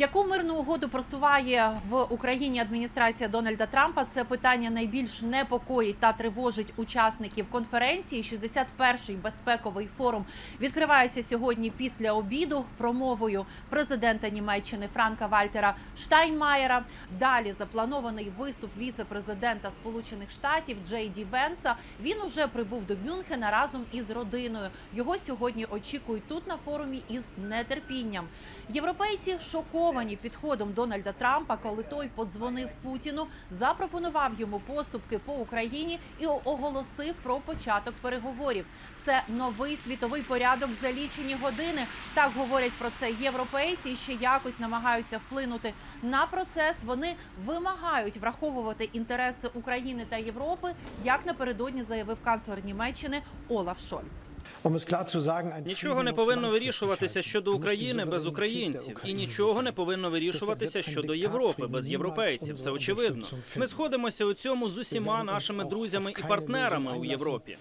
Яку мирну угоду просуває в Україні адміністрація Дональда Трампа? Це питання найбільш непокоїть та тривожить учасників конференції. 61-й безпековий форум відкривається сьогодні після обіду промовою президента Німеччини Франка Вальтера Штайнмаєра. Далі запланований виступ віце-президента Сполучених Штатів Джей Ді Венса. Він уже прибув до Мюнхена разом із родиною. Його сьогодні очікують тут на форумі із нетерпінням. Європейці шоковані підходом Дональда Трампа, коли той подзвонив Путіну, запропонував йому поступки по Україні і оголосив про початок переговорів. Це новий світовий порядок за лічені години. Так говорять про це європейці ще якось намагаються вплинути на процес. Вони вимагають враховувати інтереси України та Європи, як напередодні заявив канцлер Німеччини Олаф Шольц. Нічого не повинно вирішуватися щодо України без українців, і нічого не повинно вирішуватися щодо Європи без європейців. Це очевидно. Ми сходимося у цьому з усіма нашими друзями і партнерами у Європі.